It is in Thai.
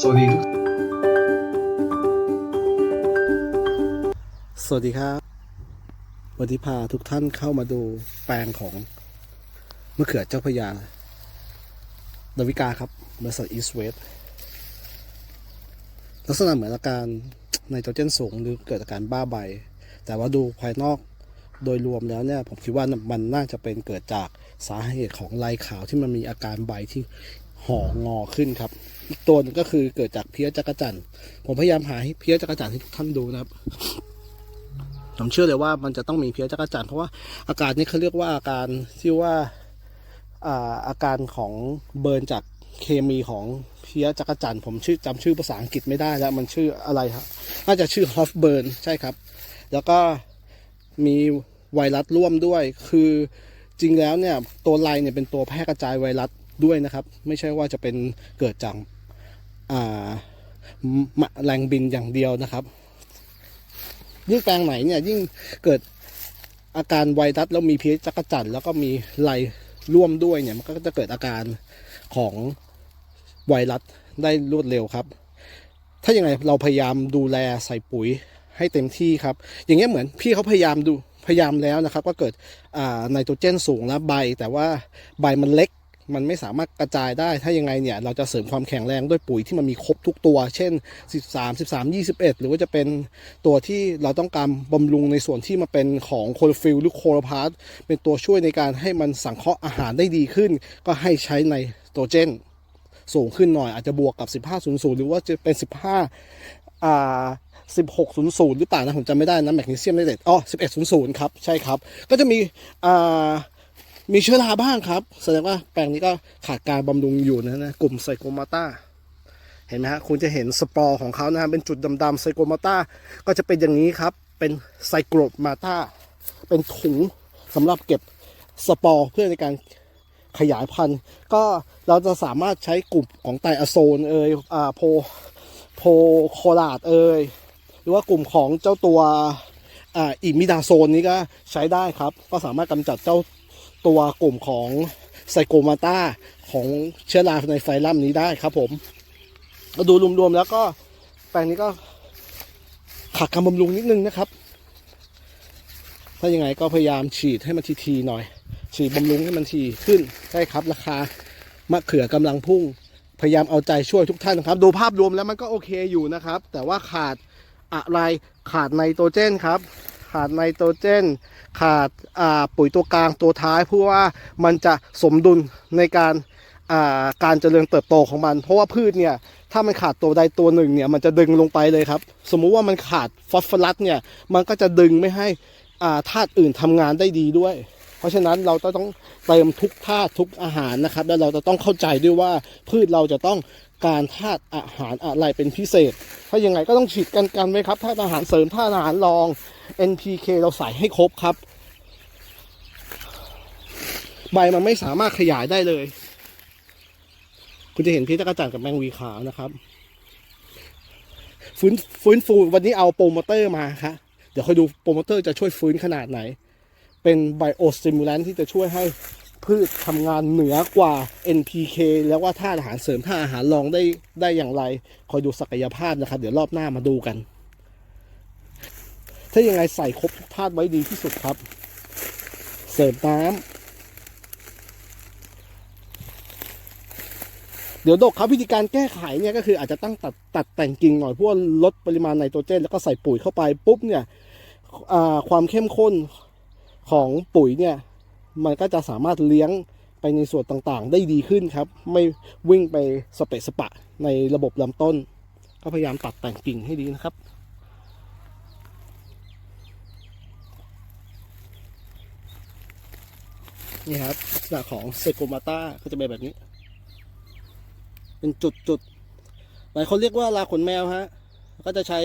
สวัสดีทุกสวัสดีครับ วันนี้พาทุกท่านเข้ามาดูแปลงของมะเขือเจ้าพยาดาวิกาครับบริษัทอีสเวสลักษณะเหมือนอาการไนโตรเจนสูงหรือเกิดอาการบ้าใบ แต่ว่าดูภายนอกโดยรวมแล้วเนี่ยผมคิดว่ามันน่าจะเป็นเกิดจากสาเหตุของลายขาวที่มันมีอาการใบที่ ห่องอขึ้นครับ อีกตัวหนึงก็คือเกิดจากเพี้ยจักรจันทร์ผมพยายามหาให้เพี้ยจักรจันทร์ให้ทุกท่านดูนะครับผมเชื่อเลยว่ามันจะต้องมีเพี้ยจักรจันทร์เพราะว่าอาการนี้เขาเรียกว่าอาการที่ว่าอาอาการของเบิร์นจากเคมีของเพี้ยจักรจันทร์ผมชื่อจำชื่อภาษาอังกฤษไม่ได้แล้วมันชื่ออะไรครับน่าจะชื่อฮอฟเบิร์นใช่ครับ แล้วก็มีไวรัสร่วมด้วย คือจริงแล้วเนี่ยตัวไลเนี่ยเป็นตัวแพร่กระจายไวรัส ด้วยนะครับ ไม่ใช่ว่าจะเป็นเกิดจากแมลงบินอย่างเดียวนะครับ ยิ่งแปลงไหนเนี่ยยิ่งเกิดอาการไวรัสแล้วมีพิษจักจั่นแล้วก็มีไรร่วมด้วยเนี่ยมันก็จะเกิดอาการของไวรัสได้รวดเร็วครับ ถ้าอย่างไรเราพยายามดูแลใส่ปุ๋ยให้เต็มที่ครับ อย่างเงี้ยเหมือนพี่เขาพยายามดูพยายามแล้วนะครับ ก็เกิดไนโตรเจนสูงแล้วใบ แต่ว่าใบมันเล็ก มันไม่สามารถกระจายได้ ถ้ายังไงเนี่ย เราจะเสริมความแข็งแรงด้วยปุ๋ยที่มันมีครบทุกตัว เช่น 13 13 21 หรือว่าจะเป็นตัวที่เราต้องการบำรุงในส่วนที่มาเป็นของโคลฟิลหรือโคลพาร์ตเป็นตัวช่วยในการให้มันสังเคราะห์อาหารได้ดีขึ้น ก็ให้ใช้ในโตรเจนสูงขึ้นหน่อยอาจจะบวกกับ 1500 หรือว่าจะเป็น 15อ่า1600 หรือเปล่านะผมจำไม่ได้นะแมกนีเซียมไนเตรตอ๋อ1100 ครับ ใช่ครับ ก็จะมีอ่า มีเชื้อราบ้างครับ แสดงว่าแปลงนี้ก็ขาดการบำรุงอยู่นะนะกลุ่มไซโกมาตาเห็นไหมฮะคุณจะเห็นสปอร์ของเขานะฮะเป็นจุดดำๆไซโกมาตาก็จะเป็นอย่างนี้ครับ เป็นไซโกรมาตาเป็นถุงสำหรับเก็บสปอร์เพื่อในการขยายพันธุ์ ก็เราจะสามารถใช้กลุ่มของไตอะโซนเอยอ่าโพโพโคลาดเอยหรือว่ากลุ่มของเจ้าตัวอ่าอิมิดาโซนนี้ก็ใช้ได้ครับ ก็สามารถกำจัดเจ้า ตัวกลุ่มของไซโกมาตาของเชื้อราในไฟลัมนี้ได้ครับผมก็ดูรวมๆแล้วก็แปลงนี้ก็ขาดการบำรุงนิดนึงนะครับ ถ้ายังไงก็พยายามฉีดให้มันทีๆหน่อย ฉีดบำรุงให้มันทีขึ้นใช่ครับ ราคามะเขือกำลังพุ่ง พยายามเอาใจช่วยทุกท่านนะครับ ดูภาพรวมแล้วมันก็โอเคอยู่นะครับ แต่ว่าขาดอะไรขาดไนโตรเจนครับ ขาดไนโตรเจน ขาดาปุ๋ยตัวกลางตัวท้ายเพื่อว่ามันจะสมดุลในการาการเจริญเติบโตของมัน เพราะว่าพืชเนี่ยถ้ามันขาดตัวใดตัวหนึ่งเนี่ยมันจะดึงลงไปเลยครับ สมมุติว่ามันขาดฟอสฟอรัสเนี่ยมันก็จะดึงไม่ให้ธาตุอื่นทำงานได้ดีด้วย เพราะฉะนั้นเราต้องเติมทุกธาตุทุกอาหารนะครับ แล้วเราจะต้องเข้าใจด้วยว่าพืชเราจะต้องการธาตุอาหารอะไรเป็นพิเศษ ถ้ายังไงก็ต้องฉีดกันกันไว้ครับธาตุอาหารเสริมธาตุอาหารรอง NPK เราใส่ให้ครบครับ ใบมันไม่สามารถขยายได้เลย คุณจะเห็นพี่ตะกจันกับแมงวีขาวนะครับ ฟื้นฟื้นฟูวันนี้เอาโปรโมเตอร์มาครับเดี๋ยวคอยดูโปรโมเตอร์จะช่วยฟื้นขนาดไหน เป็นไบโอสติมูลันที่จะช่วยให้พืชทำงานเหนือกว่า NPK แล้วว่าธาตุอาหารเสริมธาตุอาหารรองได้ได้อย่างไร คอยดูศักยภาพนะครับ เดี๋ยวรอบหน้ามาดูกัน ถ้ายังไงใส่ครบทุกธาตุไว้ดีที่สุดครับ เสริมน้ำเดี๋ยวดกครับวิธีการแก้ไขเนี่ยก็คืออาจจะตั้งตัดตัดแต่งกิ่งหน่อยเพื่อลดปริมาณไนโตรเจน แล้วก็ใส่ปุ๋ยเข้าไปปุ๊บเนี่ยความเข้มข้นของปุ๋ยเนี่ย มันก็จะสามารถเลี้ยงไปในส่วนต่างๆ ได้ดีขึ้นครับ ไม่วิ่งไปสเปะสปะในระบบลำต้น ก็พยายามตัดแต่งกิ่งให้ดีนะครับ นี่ครับลักษณะของเซโกมาต้าก็จะเป็นแบบนี้ เป็นจุดจุดๆหลายคนเรียกว่าลาขนแมวฮะ ก็จะใช้